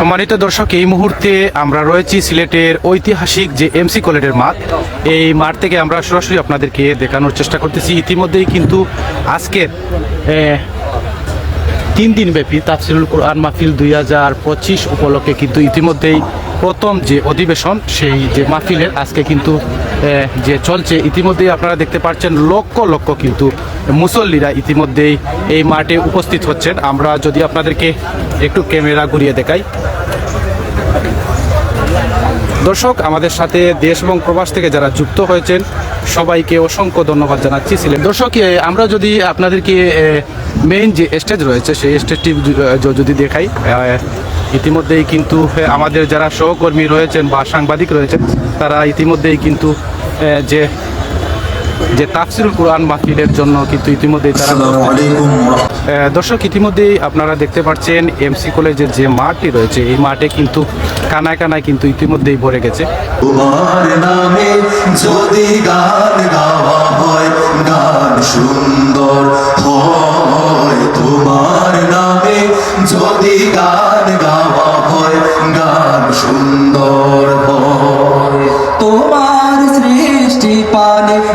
সম্মানিত দর্শক, এই মুহূর্তে আমরা রয়েছি সিলেটের ঐতিহাসিক যে এমসি কলেজের মাঠ। এই মাঠ থেকে আমরা সরাসরি আপনাদেরকে দেখানোর চেষ্টা করতেছি। ইতিমধ্যেই কিন্তু আজকের তিন দিন ব্যাপী তাফসিরুল কোরআন মাহফিল দুই হাজার পঁচিশ উপলক্ষে কিন্তু ইতিমধ্যেই প্রথম যে অধিবেশন, সেই যে মাহফিলের আজকে কিন্তু যে চলছে, ইতিমধ্যেই আপনারা দেখতে পাচ্ছেন লক্ষ লক্ষ কিন্তু মুসল্লিরা ইতিমধ্যেই এই মাঠে উপস্থিত হচ্ছেন। আমরা যদি আপনাদেরকে একটু ক্যামেরা ঘুরিয়ে দেখাই। দর্শক, আমাদের সাথে দেশ এবং প্রবাস থেকে যারা যুক্ত হয়েছেন, সবাইকে অসংখ্য ধন্যবাদ জানাচ্ছি ছিলেন দর্শক আমরা যদি আপনাদেরকে মেইন যে স্টেজ রয়েছে, সেই স্টেজটি যদি দেখাই ইতিমধ্যেই কিন্তু আমাদের যারা সহকর্মী রয়েছেন বা সাংবাদিক রয়েছেন, তারা ইতিমধ্যেই কিন্তু যে যে তাফসিরুল কোরআন মাহফিলের জন্য কিন্তু ইতিমধ্যেই তারা দর্শক ইতিমধ্যেই আপনারা দেখতে পাচ্ছেন এমসি কলেজের যে মাঠটি রয়েছে এই মাঠে কিন্তু কানায় কানায় কিন্তু ইতিমধ্যেই ভরে গেছে। যদি গান গাওয়া হয় গান সুন্দর হয়। তোমার নামে যদি গান গাওয়া হয় গান সুন্দর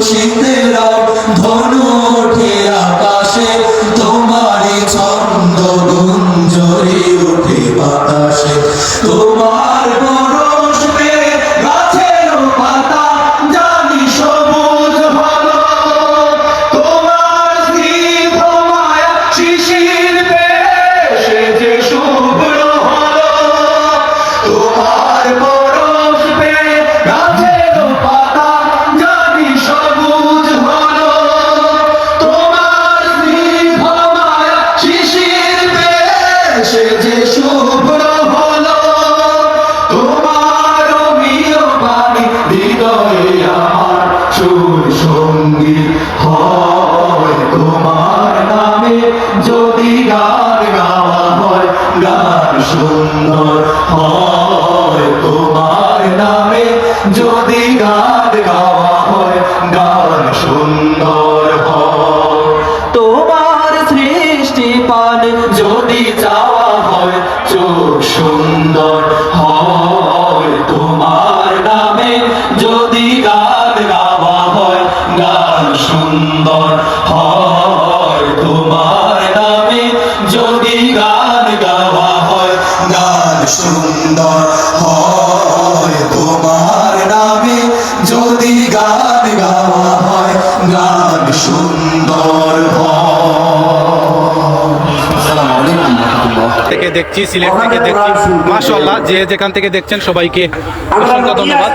খুশিতে রং সে যে শুভ্র হলো, তোমার অমিয় বাণী হৃদয়ে আমার সুর সঙ্গী নামে যদি গান গাওয়া হয়, গান সুন্দর হয়। তোমার নামে যদি গান গাওয়া হয়, গান সুন্দর থেকে দেখছি সিলেট থেকে দেখছি। মাসাল্লাহ যে যেখান থেকে দেখছেন সবাইকে অসংখ্য ধন্যবাদ।